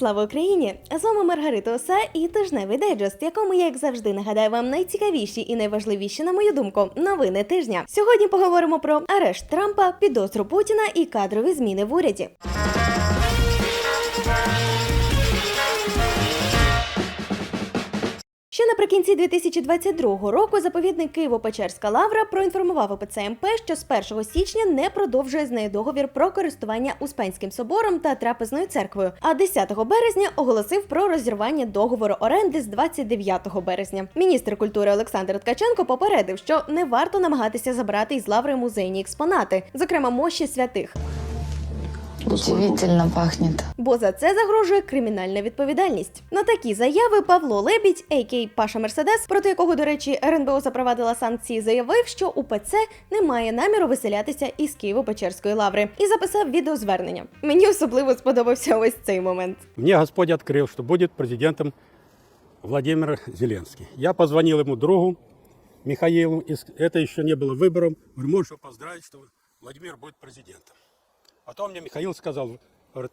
Слава Україні! З вами Маргарита Оса і тижневий дайджест, якому я, як завжди, нагадаю вам найцікавіші і найважливіші, на мою думку, новини тижня. Сьогодні поговоримо про арешт Трампа, підозру Путіна і кадрові зміни в уряді. Наприкінці 2022 року заповідник Києво-Печерська лавра проінформував ОПЦ МП, що з 1 січня не продовжує з нею договір про користування Успенським собором та трапезною церквою. А 10 березня оголосив про розірвання договору оренди з 29 березня. Міністр культури Олександр Ткаченко попередив, що не варто намагатися забрати із лаври музейні експонати, зокрема мощі святих, Удивительно пахнет. бо за це загрожує кримінальна відповідальність. На такі заяви Павло Лебідь, а.к.а. Паша Мерседес, проти якого, до речі, РНБО запровадила санкції, заявив, що УПЦ не має наміру виселятися із Києво-Печерської лаври і записав відеозвернення. Мені особливо сподобався ось цей момент. Мне Господь открыл, что будет президентом Владимир Зеленский. Я позвонил ему другу Михаилу, и с- это еще не было выбором. Говорю, можешь его поздравить, что Владимир будет президентом. Потом мне Михаил сказал,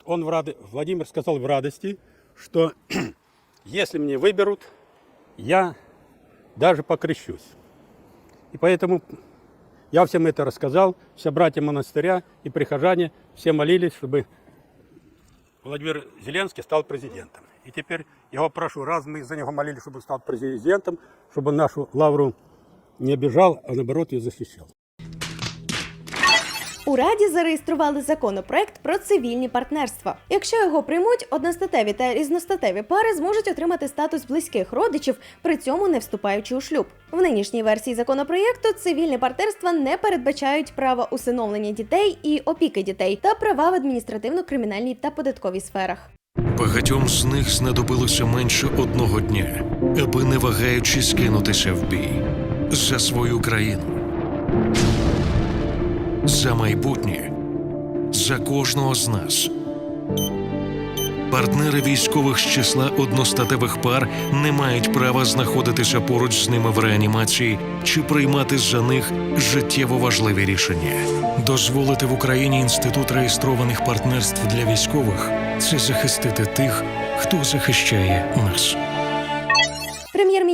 он в рады, Владимир сказал в радости, что если мне выберут, я даже покрещусь. И поэтому я всем это рассказал, все братья монастыря и прихожане, все молились, чтобы Владимир Зеленский стал президентом. И теперь я его прошу, раз мы за него молились, чтобы он стал президентом, чтобы нашу лавру не обижал, а наоборот ее защищал. У Раді зареєстрували законопроект про цивільні партнерства. Якщо його приймуть, одностатеві та різностатеві пари зможуть отримати статус близьких родичів, при цьому не вступаючи у шлюб. В нинішній версії законопроєкту цивільні партнерства не передбачають права усиновлення дітей і опіки дітей та права в адміністративно-кримінальній та податковій сферах. Багатьом з них знадобилося менше одного дня, аби не вагаючись кинутися в бій за свою країну, за майбутнє, за кожного з нас. Партнери військових з числа одностатевих пар не мають права знаходитися поруч з ними в реанімації чи приймати за них життєво важливі рішення. Дозволити в Україні інститут реєстрованих партнерств для військових це захистити тих, хто захищає нас.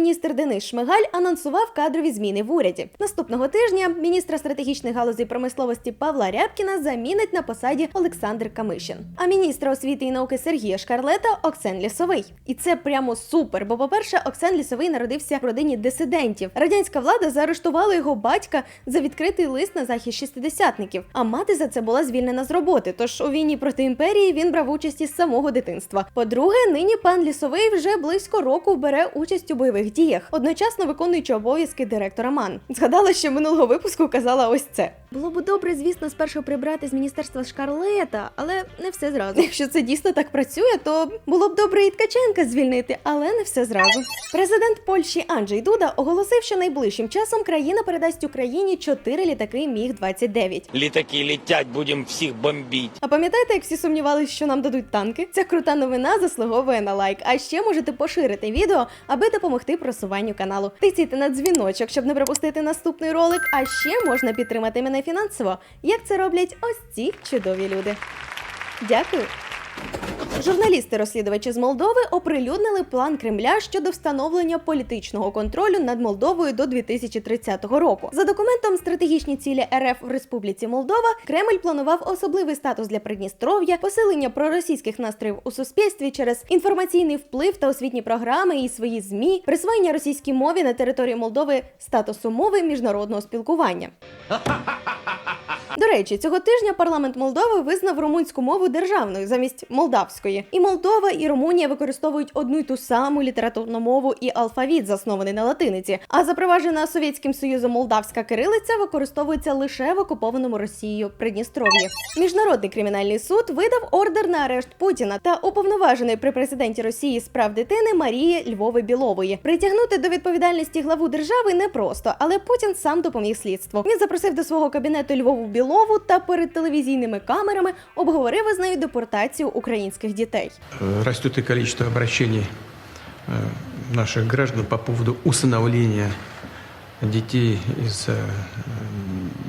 Прем'єр-міністр Денис Шмигаль анонсував кадрові зміни в уряді. Наступного тижня міністра стратегічних галузей промисловості Павла Рябкіна замінить на посаді Олександр Камишин, а міністра освіти і науки Сергія Шкарлета Оксен Лісовий. І це прямо супер. Бо, по-перше, Оксен Лісовий народився в родині дисидентів. Радянська влада заарештувала його батька за відкритий лист на захист шістидесятників. А мати за це була звільнена з роботи. Тож у війні проти імперії він брав участь із самого дитинства. По-друге, нині пан Лісовий вже близько року бере участь у бойових діях, одночасно виконуючи обов'язки директора МАН. Згадала, що минулого випуску казала ось це. Було б добре, звісно, спершу прибрати з міністерства Шкарлета, але не все зразу. Якщо це дійсно так працює, то було б добре і Ткаченка звільнити, але не все зразу. Президент Польщі Анджей Дуда оголосив, що найближчим часом країна передасть Україні чотири літаки Міг 29 Літаки летять, будемо всіх бомбити. а пам'ятаєте, як всі сумнівалися, що нам дадуть танки? Ця крута новина заслуговує на лайк. А ще можете поширити відео, аби допомогти просуванню каналу. Тицяйте на дзвіночок, щоб не пропустити наступний ролик. А ще можна підтримати мене фінансово, як це роблять ось ці чудові люди. Дякую. Журналісти-розслідувачі з Молдови оприлюднили план Кремля щодо встановлення політичного контролю над Молдовою до 2030 року. За документом стратегічні цілі РФ в Республіці Молдова Кремль планував особливий статус для Придністров'я, посилення проросійських настроїв у суспільстві через інформаційний вплив та освітні програми і свої змі, присвоєння російській мові на території Молдови статусу мови міжнародного спілкування. До речі, цього тижня парламент Молдови визнав румунську мову державною замість молдавської. І Молдова, і Румунія використовують одну й ту саму літературну мову і алфавіт, заснований на латиниці. А запроваджена Совєтським Союзом молдавська кирилиця використовується лише в окупованому Росією Придністров'ї. Міжнародний кримінальний суд видав ордер на арешт Путіна та уповноважений при президенті Росії з прав дитини Марії Львови Білової. Притягнути до відповідальності главу держави непросто, але Путін сам допоміг слідству. Він запросив до свого кабінету Львову Білову та перед телевізійними камерами обговорив із нею депортацію українських дітей. Э, Растет и количество обращений э, наших граждан по поводу усыновления детей из э,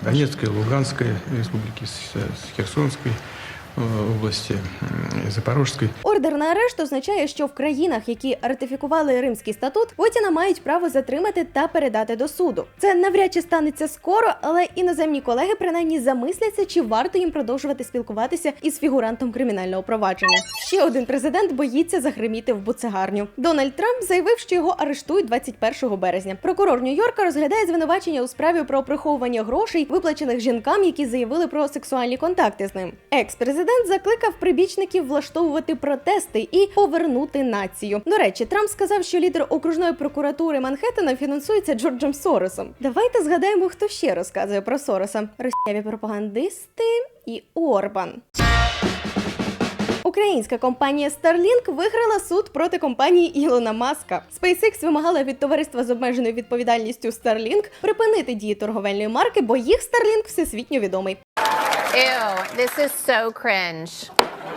Донецкой, Луганской республики, с с Херсонской области, м, Ордер на арешт означає, що в країнах, які ратифікували Римський статут, Путіна мають право затримати та передати до суду. Це навряд чи станеться скоро, але іноземні колеги принаймні замисляться, чи варто їм продовжувати спілкуватися із фігурантом кримінального провадження. Ще один президент боїться загриміти в буцегарню. Дональд Трамп заявив, що його арештують 21 березня. Прокурор Нью-Йорка розглядає звинувачення у справі про приховування грошей, виплачених жінкам, які заявили про сексуальні контакти з ним. Екс-президент закликав прибічників влаштовувати протести і повернути націю. До речі, Трамп сказав, що лідер окружної прокуратури Манхеттена фінансується Джорджем Соросом. Давайте згадаємо, хто ще розказує про Сороса: російські пропагандисти і Орбан. Українська компанія Starlink виграла суд проти компанії Ілона Маска. SpaceX вимагала від товариства з обмеженою відповідальністю Starlink припинити дії торговельної марки, бо їх Starlink всесвітньо відомий. Ew, this is so cringe.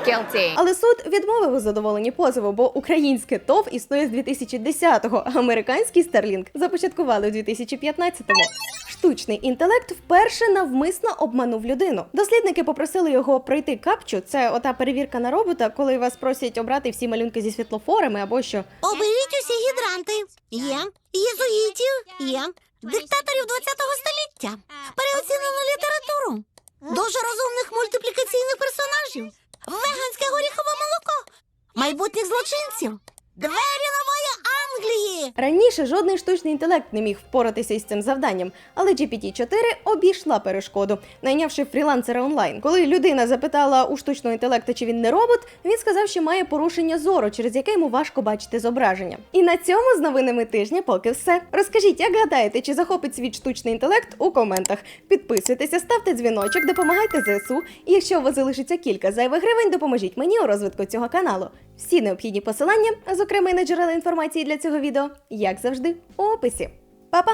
Guilty. Але суд відмовив у задоволенні позову, бо українське ТОВ існує з 2010-го, а американський Starlink започаткували у 2015-му. Штучний інтелект вперше навмисно обманув людину. Дослідники попросили його пройти капчу. Це ота перевірка на робота, коли вас просять обрати всі малюнки зі світлофорами або що. Оберіть усі гідранти. Є. Єзуїтів. Є. Диктаторів 20-го століття. Переоцінену літературу. Дуже розумних мультиплікаційних персонажів. Веганське горіхове молоко. Майбутніх злочинців. Двері нової Англії. Раніше жодний штучний інтелект не міг впоратися із цим завданням, але GPT-4 обійшла перешкоду, найнявши фрілансера онлайн. Коли людина запитала у штучного інтелекту, чи він не робот, він сказав, що має порушення зору, через яке йому важко бачити зображення. І на цьому з новинами тижня поки все. Розкажіть, як гадаєте, чи захопить світ штучний інтелект у коментах? Підписуйтеся, ставте дзвіночок, допомагайте ЗСУ. І якщо у вас залишиться кілька зайвих гривень, допоможіть мені у розвитку цього каналу. Всі необхідні посилання, зокрема на джерела інформації цього відео, як завжди, у описі. Па-па!